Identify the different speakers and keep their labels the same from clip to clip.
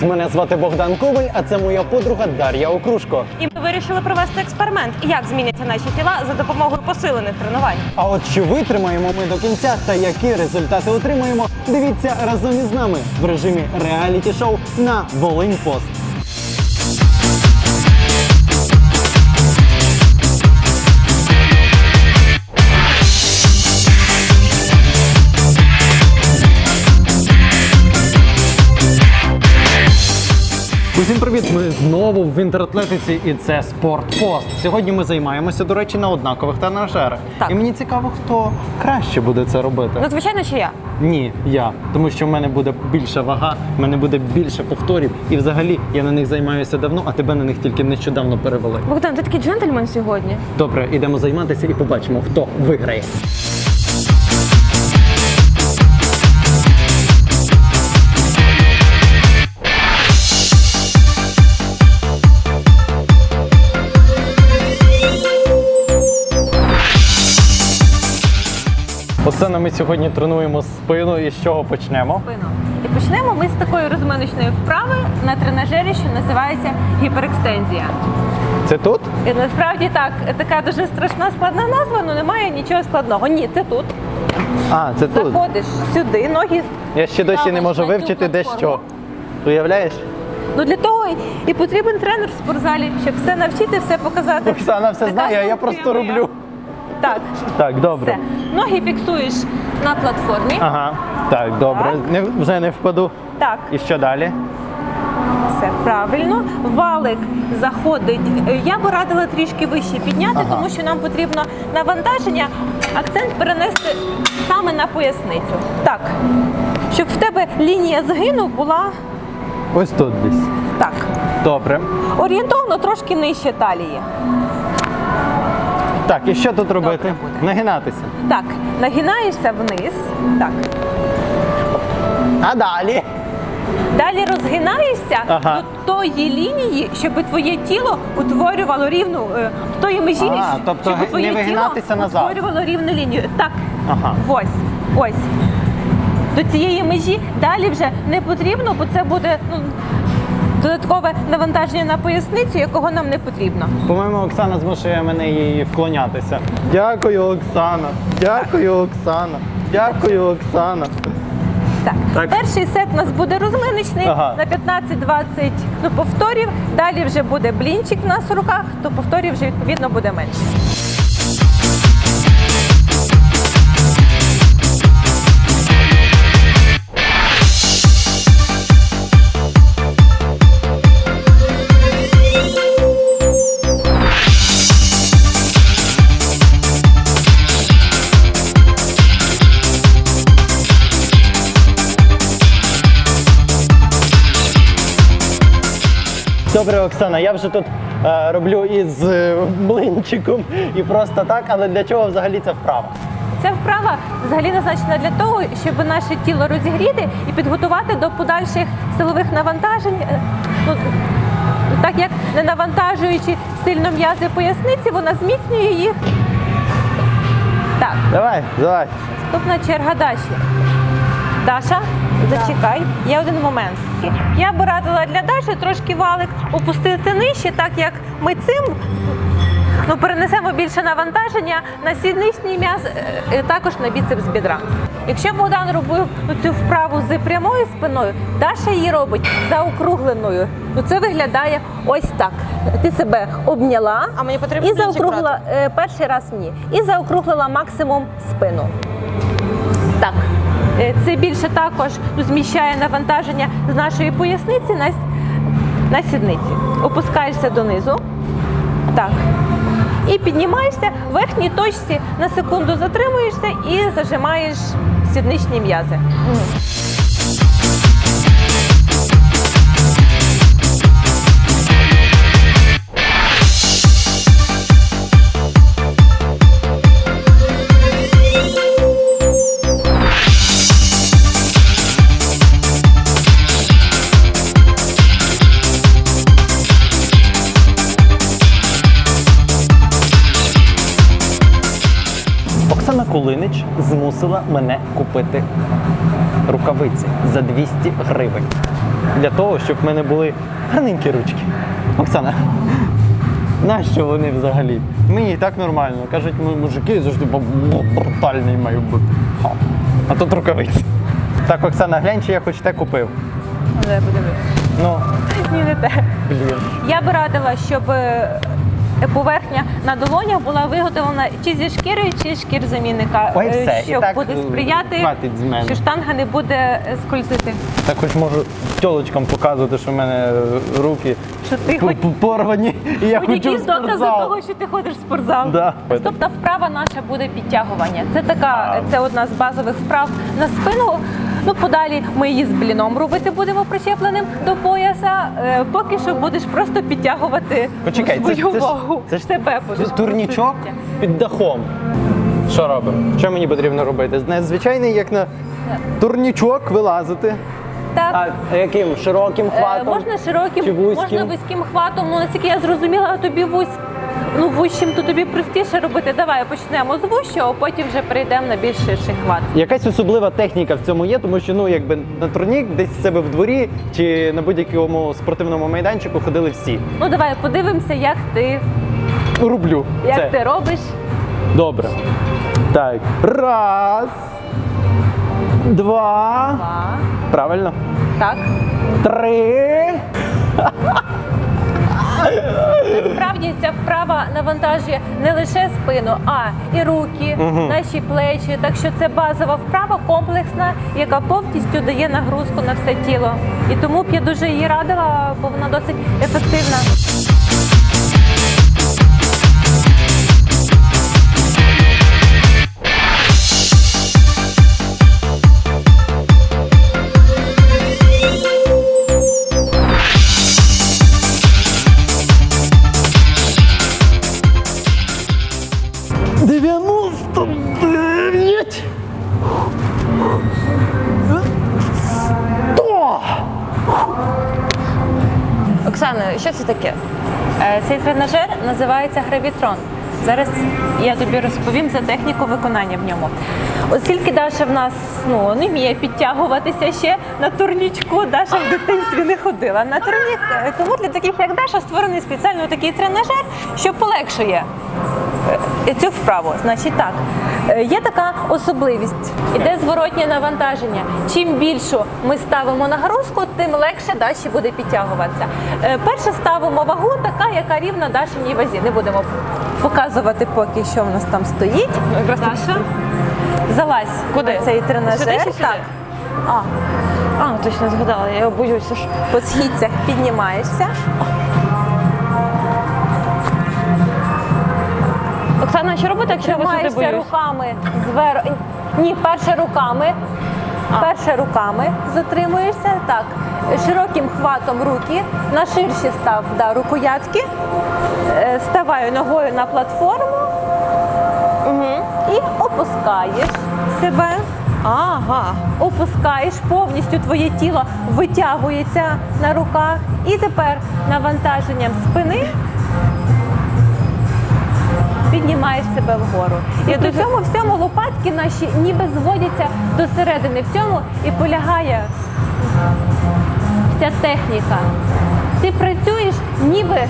Speaker 1: Привіт! Мене звати Богдан Коваль, а це моя подруга Дар'я Окрушко.
Speaker 2: І ми вирішили провести експеримент, як зміняться наші тіла за допомогою посилених тренувань.
Speaker 1: А от чи витримаємо ми до кінця та які результати отримаємо, дивіться разом із нами в режимі реаліті шоу на Волинь Пост. Привіт! Ми знову в інтератлетиці і це спортпост. Сьогодні ми займаємося, до речі, на однакових тренажерах.
Speaker 2: Так.
Speaker 1: І мені цікаво, хто краще буде це робити.
Speaker 2: Ну, звичайно, що я.
Speaker 1: Ні, я. Тому що в мене буде більша вага, в мене буде більше повторів. І взагалі я на них займаюся давно, а тебе на них тільки нещодавно перевели.
Speaker 2: Богдан, ти такий джентльмен сьогодні.
Speaker 1: Добре, ідемо займатися і побачимо, хто виграє. Оксана, ми сьогодні тренуємо спину і з чого почнемо?
Speaker 2: Спину. І почнемо ми з такої розминочної вправи на тренажері, що називається гіперекстензія.
Speaker 1: Це тут?
Speaker 2: І насправді так, така дуже страшна складна назва, але немає нічого складного. Ні, це тут.
Speaker 1: А, це тут.
Speaker 2: Заходиш сюди, ноги.
Speaker 1: Я ще досі не можу вивчити де що. Уявляєш?
Speaker 2: Ну для того і- потрібен тренер в спортзалі, щоб все навчити, все показати.
Speaker 1: Оксана все
Speaker 2: Така
Speaker 1: знає, а я просто роблю.
Speaker 2: Так,
Speaker 1: Так, добре.
Speaker 2: все. Ноги фіксуєш на платформі.
Speaker 1: Ага. Так, добре.
Speaker 2: Так.
Speaker 1: Не, вже не впаду.
Speaker 2: Так,
Speaker 1: І що далі?
Speaker 2: все правильно. Валик заходить. Я би радила трішки вище підняти,
Speaker 1: Ага.
Speaker 2: тому що нам потрібно навантаження, акцент перенести саме на поясницю. Так, щоб в тебе лінія згину була
Speaker 1: Ось тут десь.
Speaker 2: так.
Speaker 1: Добре.
Speaker 2: Орієнтовно трошки нижче талії.
Speaker 1: Так, і що тут робити? Нагинатися.
Speaker 2: Так, нагинаєшся вниз. Так.
Speaker 1: А далі?
Speaker 2: Далі розгинаєшся
Speaker 1: Ага.
Speaker 2: до тої лінії, щоб твоє тіло утворювало рівну е, до тої межі,
Speaker 1: А, тобто
Speaker 2: щоб твоє
Speaker 1: не вигинатися
Speaker 2: тіло
Speaker 1: назад.
Speaker 2: утворювало рівну лінію. Так,
Speaker 1: Ага.
Speaker 2: ось, ось. До цієї межі далі вже не потрібно, бо це буде ну, додаткове навантаження на поясницю, якого нам не потрібно.
Speaker 1: По-моєму, Оксана змушує мене її вклонятися. Дякую, Оксана. Дякую, Оксана. Дякую, Оксана.
Speaker 2: Так.
Speaker 1: Так.
Speaker 2: перший сет у нас буде розминочний
Speaker 1: Ага.
Speaker 2: на 15-20 ну, повторів. Далі вже буде блінчик в нас в руках, то повторів вже відповідно буде менше.
Speaker 1: Добре, Оксана, я вже тут е, роблю із е, блинчиком і просто так, але для чого взагалі ця вправа?
Speaker 2: Ця вправа взагалі назначена для того, щоб наше тіло розігріти і підготувати до подальших силових навантажень. Е, Ну, так як не навантажуючи сильно м'язи поясниці, вона зміцнює їх. Так,
Speaker 1: Давай, давай.
Speaker 2: наступна черга Даші. Даша, зачекай, є один момент. Я би радила для Даші трошки валик опустити нижче, так як ми цим ну, перенесемо більше навантаження на сідничний м'яз, е, е, також на біцепс бідра. Якщо Богдан робив цю вправу з прямою спиною, Даша її робить заокругленою. Ну це виглядає ось так. Ти себе обняла
Speaker 3: А мені потрібно
Speaker 2: і заокруглила е, перший раз ні. І заокруглила максимум спину. Так. Е, Це більше також зміщає навантаження з нашої поясниці на, на сідниці. Опускаєшся донизу. Так. І піднімаєшся в верхній точці на секунду затримуєшся і зажимаєш сідничні м'язи.
Speaker 1: Оксана Кулинич змусила мене купити рукавиці за 200 гривень. для того, щоб в мене були гарненькі ручки. Оксана, нащо вони взагалі? Мені і так нормально. Кажуть, «Ну, мужики завжди брутальний маю бути. А тут рукавиці. Так, Оксана, глянь, чи я хоч те купив.
Speaker 2: Але подивись.
Speaker 1: Ну,
Speaker 2: Ні, не те.
Speaker 1: блін.
Speaker 2: Я би радила, щоб е, поверхня на долонях була виготовлена чи зі шкіри, чи шкір замінника,
Speaker 1: Ой,
Speaker 2: е,
Speaker 1: все, і
Speaker 2: що
Speaker 1: так,
Speaker 2: буде
Speaker 1: е,
Speaker 2: сприяти,
Speaker 1: хватить з мене.
Speaker 2: що штанга не буде е, скользити.
Speaker 1: Так хоч можу тьолочкам показувати, що в мене руки
Speaker 2: Що ти
Speaker 1: п-
Speaker 2: хоч
Speaker 1: п- порвані, і я
Speaker 2: Хоч
Speaker 1: хочу в
Speaker 2: якісь докази
Speaker 1: спортзал.
Speaker 2: того, що ти ходиш в спортзал.
Speaker 1: Да.
Speaker 2: Наступна вправа наша буде підтягування. Це така, це одна з базових вправ на спину. Ну, подалі ми її з бліном робити будемо причепленим до пояса. Е, поки що будеш просто підтягувати
Speaker 1: Почекай, це,
Speaker 2: свою
Speaker 1: це, ж-
Speaker 2: вагу.
Speaker 1: це ж
Speaker 2: себе будеш
Speaker 1: це турнічок
Speaker 2: підтягувати.
Speaker 1: під дахом. Що робимо? Що мені потрібно робити? Не звичайний, як на турнічок вилазити.
Speaker 2: Так.
Speaker 1: А яким? Широким
Speaker 2: Е,
Speaker 1: хватом?
Speaker 2: можна широким,
Speaker 1: Чи вузьким?
Speaker 2: можна вузьким хватом. Ну, наскільки я зрозуміла, тобі вузь, ну, вущим, то тобі простіше робити. Давай почнемо з вущого, а потім вже перейдемо на більш ширший хват.
Speaker 1: Якась особлива техніка в цьому є, тому що ну якби на турнік десь в себе в дворі чи на будь-якому спортивному майданчику ходили всі.
Speaker 2: Ну давай подивимося, як ти,
Speaker 1: Рублю.
Speaker 2: як
Speaker 1: Це.
Speaker 2: ти робиш.
Speaker 1: Добре. Так. Раз. Два.
Speaker 2: Два.
Speaker 1: Правильно.
Speaker 2: Так.
Speaker 1: Три.
Speaker 2: Насправді ця вправа навантажує не лише спину, а і руки, наші плечі. Так що це базова вправа комплексна, яка повністю дає нагрузку на все тіло. І тому б я дуже її радила, бо вона досить ефективна. Це таке? Е, Цей тренажер називається гравітрон. Зараз я тобі розповім за техніку виконання в ньому. Оскільки Даша в нас ну, не вміє підтягуватися ще на турнічку, Даша в дитинстві не ходила на турнік. Е, Тому для таких, як Даша, створений спеціально такий тренажер, що полегшує е, цю вправу. Значить так, є така особливість. Іде зворотнє навантаження. Чим більшу ми ставимо нагрузку, тим легше Даші буде підтягуватися. Е, Перше ставимо вагу, така, яка рівна Дашиній вазі. Не будемо показувати поки що в нас там стоїть. Даша, залазь
Speaker 3: Куди?
Speaker 2: цей тренажер.
Speaker 3: Сюди сюди?
Speaker 2: Так. А,
Speaker 3: А, ну, точно згадала, я ж.
Speaker 2: по східцях піднімаєшся.
Speaker 3: Оксана, що робити, якщо я висоти боюсь?
Speaker 2: руками зверху. Ні, перше руками. Перше руками затримуєшся. Так. Широким хватом руки. На ширші став да, рукоятки. Е, Ставаю ногою на платформу і опускаєш себе.
Speaker 3: Ага.
Speaker 2: Опускаєш повністю твоє тіло витягується на руках. І тепер навантаженням спини піднімаєш себе вгору. І при цьому всьому лопатки наші ніби зводяться до середини. В цьому і полягає вся техніка. Ти працюєш ніби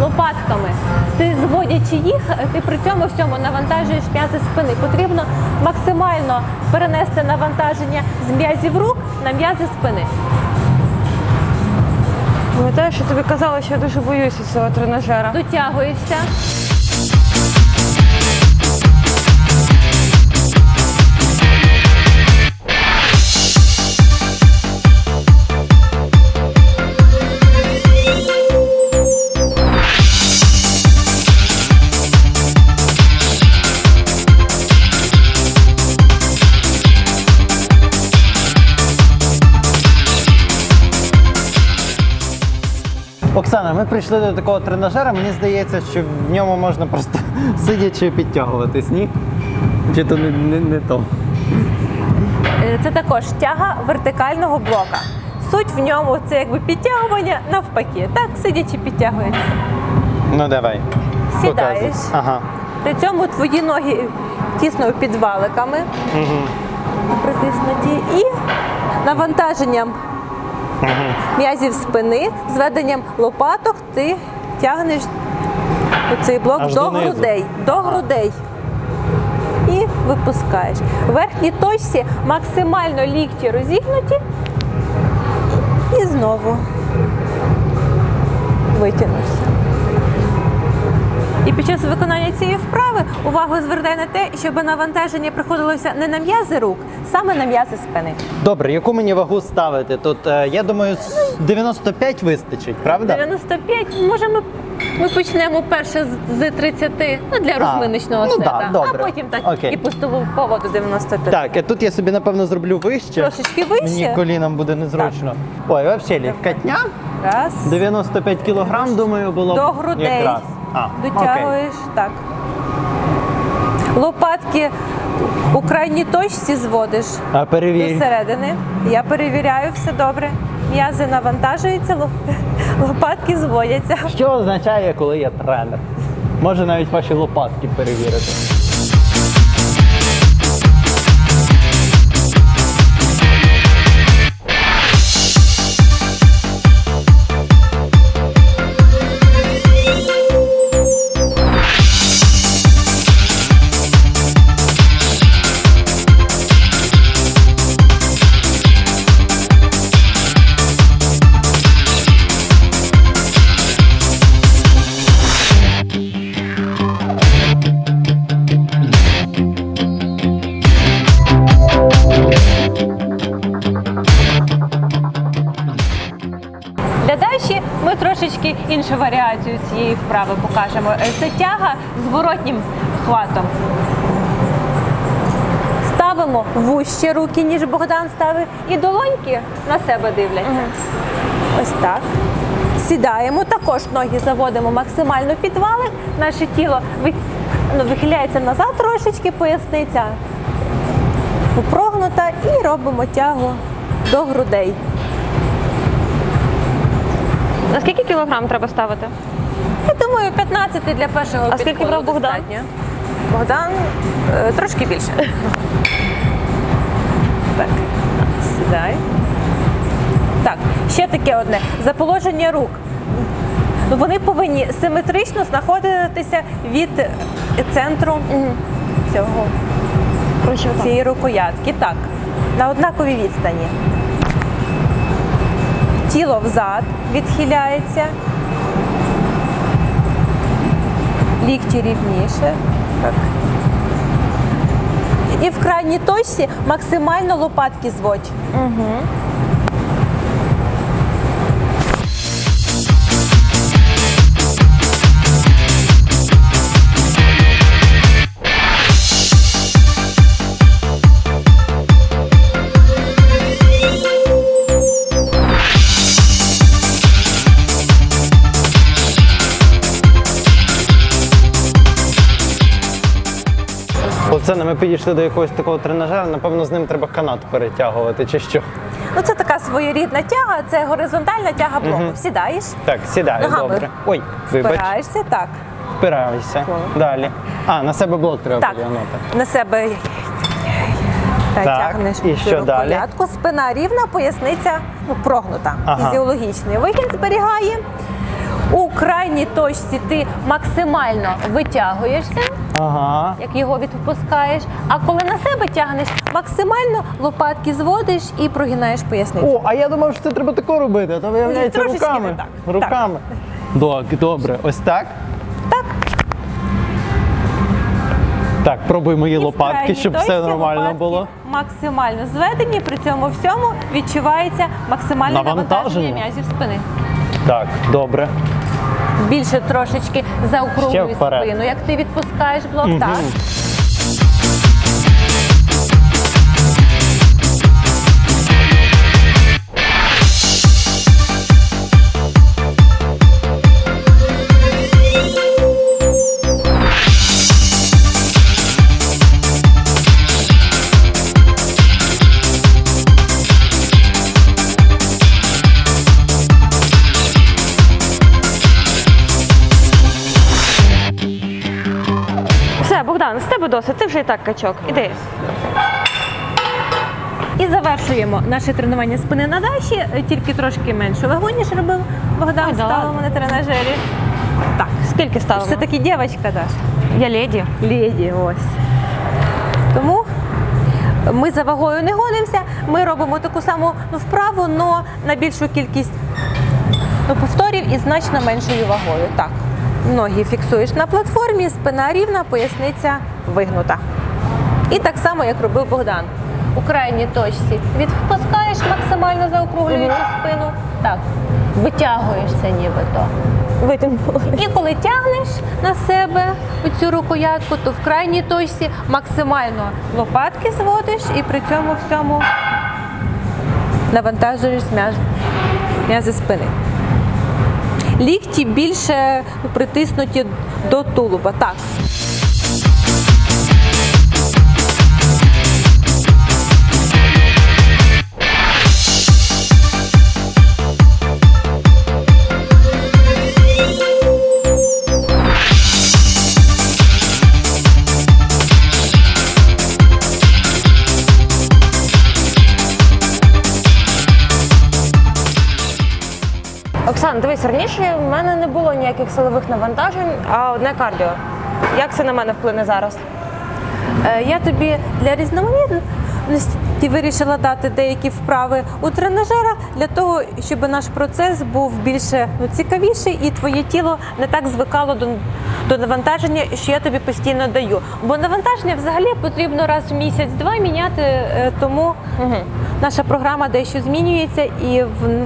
Speaker 2: лопатками. Ти зводячи їх, ти при цьому всьому навантажуєш м'язи спини. Потрібно максимально перенести навантаження з м'язів рук на м'язи спини.
Speaker 3: Пам'ятаєш, що тобі казала, що я дуже боюся цього тренажера.
Speaker 2: Дотягуєшся.
Speaker 1: Оксана, ми прийшли до такого тренажера. Мені здається, що в ньому можна просто сидячи підтягуватись, ні? Чи то не, не, не то?
Speaker 2: Е, Це також тяга вертикального блока. Суть в ньому це якби підтягування навпаки. Так, сидячи підтягується.
Speaker 1: Ну давай.
Speaker 2: Сідаєш.
Speaker 1: Показуй. Ага.
Speaker 2: При цьому твої ноги тісно під валиками
Speaker 1: Угу.
Speaker 2: притиснуті і навантаженням м'язів спини, зведенням лопаток ти тягнеш цей блок
Speaker 1: Аж
Speaker 2: до
Speaker 1: донизу.
Speaker 2: грудей. До грудей. І випускаєш. В верхній точці максимально лікті розігнуті. І знову витягнувся. І під час виконання цієї вправи увагу звертай на те, щоб навантаження приходилося не на м'язи рук, саме на м'язи спини.
Speaker 1: Добре, яку мені вагу ставити? Тут, е, я думаю, 95 вистачить, правда?
Speaker 2: 95, може ми, ми почнемо перше з, з 30, ну для розминочного
Speaker 1: ну
Speaker 2: сета,
Speaker 1: да, добре.
Speaker 2: а потім так
Speaker 1: Окей.
Speaker 2: і поступово до 95.
Speaker 1: Так, і тут я собі, напевно, зроблю вище.
Speaker 2: Трошечки вище.
Speaker 1: Мені колінам буде незручно. Ой, взагалі, легкотня.
Speaker 2: Раз.
Speaker 1: 95 кілограм, думаю, було б
Speaker 2: До грудей.
Speaker 1: якраз. А, окей.
Speaker 2: Дотягуєш, так. Лопатки у крайній точці зводиш
Speaker 1: А
Speaker 2: до середини. Я перевіряю, все добре. М'язи навантажуються, лопатки зводяться.
Speaker 1: Що означає, коли я тренер? Може навіть ваші лопатки перевірити.
Speaker 2: Іншу варіацію цієї вправи покажемо. Е, Це тяга з воротнім хватом. Ставимо вужче руки, ніж Богдан ставив, і долоньки на себе дивляться. Ось так. Сідаємо, також ноги заводимо максимально під валик. Наше тіло ну, вихиляється назад трошечки, поясниця прогнута і робимо тягу до грудей.
Speaker 3: Скільки кілограм треба ставити?
Speaker 2: Я думаю, 15 для першого
Speaker 3: А скільки
Speaker 2: підходу
Speaker 3: брав Богдан?
Speaker 2: достатньо. Богдан е, трошки більше. так, сідай. Так, ще таке одне. За положення рук. Ну, Вони повинні симетрично знаходитися від е, центру цього,
Speaker 3: отак.
Speaker 2: цієї рукоятки. Так, на однаковій відстані. Тіло взад відхиляється. Лікті рівніше. Так. І в крайній точці максимально лопатки зводь.
Speaker 1: Оце ми підійшли до якогось такого тренажера, напевно, з ним треба канат перетягувати чи що.
Speaker 2: Ну, це така своєрідна тяга, це горизонтальна тяга блоку. Сідаєш,
Speaker 1: Так, сідай,
Speaker 2: Ногами.
Speaker 1: добре. Ой, вибач,
Speaker 2: впираєшся, так.
Speaker 1: впираюся. Далі. А, на себе блок треба
Speaker 2: Так,
Speaker 1: потягнути.
Speaker 2: на себе та,
Speaker 1: Так,
Speaker 2: тягнеш
Speaker 1: і що далі?
Speaker 2: рукоятку. Спина рівна, поясниця ну, прогнута.
Speaker 1: Ага.
Speaker 2: Фізіологічний вихід зберігає. У крайній точці ти максимально витягуєшся,
Speaker 1: Ага.
Speaker 2: як його відпускаєш. А коли на себе тягнеш, максимально лопатки зводиш і прогинаєш поясницю.
Speaker 1: О, а я думав, що це треба тако робити, а то виявляється
Speaker 2: трошечки
Speaker 1: руками.
Speaker 2: не так.
Speaker 1: Руками. Так, добре, ось так.
Speaker 2: Так.
Speaker 1: Так, пробуй мої
Speaker 2: І
Speaker 1: лопатки,
Speaker 2: крайній
Speaker 1: щоб все нормально
Speaker 2: лопатки
Speaker 1: було.
Speaker 2: Максимально зведені, при цьому всьому відчувається максимальне
Speaker 1: Навантаження.
Speaker 2: навантаження м'язів спини.
Speaker 1: Так, добре.
Speaker 2: Більше трошечки заокруглюй спину. Як ти відпускаєш блок, так.
Speaker 3: Досить, ти вже і так качок. Іди.
Speaker 2: І завершуємо наше тренування спини на даші, тільки трошки менше вагу, ніж робив Богдан. Ставимо на тренажері. Так,
Speaker 3: Скільки ставимо?
Speaker 2: все таки дівчинка Даша.
Speaker 3: Я леді.
Speaker 2: Леді, ось. Тому ми за вагою не гонимося, ми робимо таку саму ну, вправу, але на більшу кількість ну, повторів і значно меншою вагою. Так. Ноги фіксуєш на платформі, спина рівна, поясниця вигнута. І так само, як робив Богдан. У крайній точці відпускаєш максимально заокруглюючи спину. Так, витягуєшся нібито.
Speaker 3: Витягнула.
Speaker 2: І коли тягнеш на себе цю рукоятку, то в крайній точці максимально лопатки зводиш і при цьому всьому навантажуєш м'язи спини. Лікті більше ну, притиснуті до тулуба. Так.
Speaker 3: Оксана, дивись, раніше в мене не було ніяких силових навантажень, а одне кардіо. Як це на мене вплине зараз?
Speaker 2: Е, Я тобі для різноманітності вирішила дати деякі вправи у тренажерах для того, щоб наш процес був більше ну, цікавіший і твоє тіло не так звикало до, до навантаження, що я тобі постійно даю. Бо навантаження взагалі потрібно раз в місяць-два міняти, е, тому наша програма дещо змінюється і в.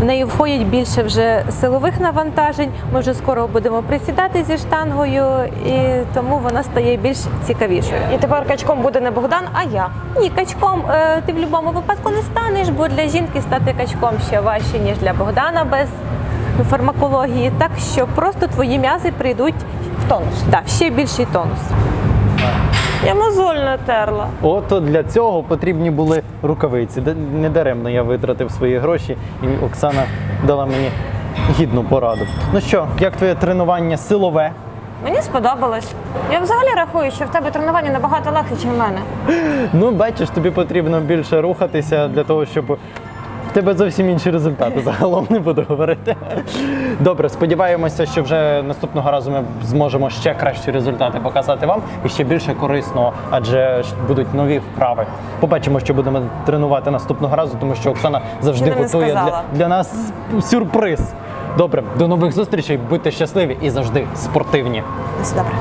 Speaker 2: В неї входять більше вже силових навантажень. Ми вже скоро будемо присідати зі штангою, і тому вона стає більш цікавішою.
Speaker 3: І тепер качком буде не Богдан, а я.
Speaker 2: Ні, качком е, ти в будь-якому випадку не станеш, бо для жінки стати качком ще важче, ніж для Богдана без фармакології. Так що просто твої м'язи прийдуть в тонус. Так, ще більший тонус.
Speaker 3: Я мозоль натерла.
Speaker 1: Ото для цього потрібні були рукавиці. Недаремно я витратив свої гроші, і Оксана дала мені гідну пораду. Ну що, як твоє тренування силове?
Speaker 3: Мені сподобалось. Я взагалі рахую, що в тебе тренування набагато легше, ніж в мене.
Speaker 1: Ну, бачиш, тобі потрібно більше рухатися для того, щоб в тебе зовсім інші результати. Загалом не буду говорити. Добре, сподіваємося, що вже наступного разу ми зможемо ще кращі результати показати вам і ще більше корисного, адже будуть нові вправи. Побачимо, що будемо тренувати наступного разу, тому що Оксана завжди готує для, для нас сюрприз. Добре, до нових зустрічей, будьте щасливі і завжди спортивні.
Speaker 2: Все добре.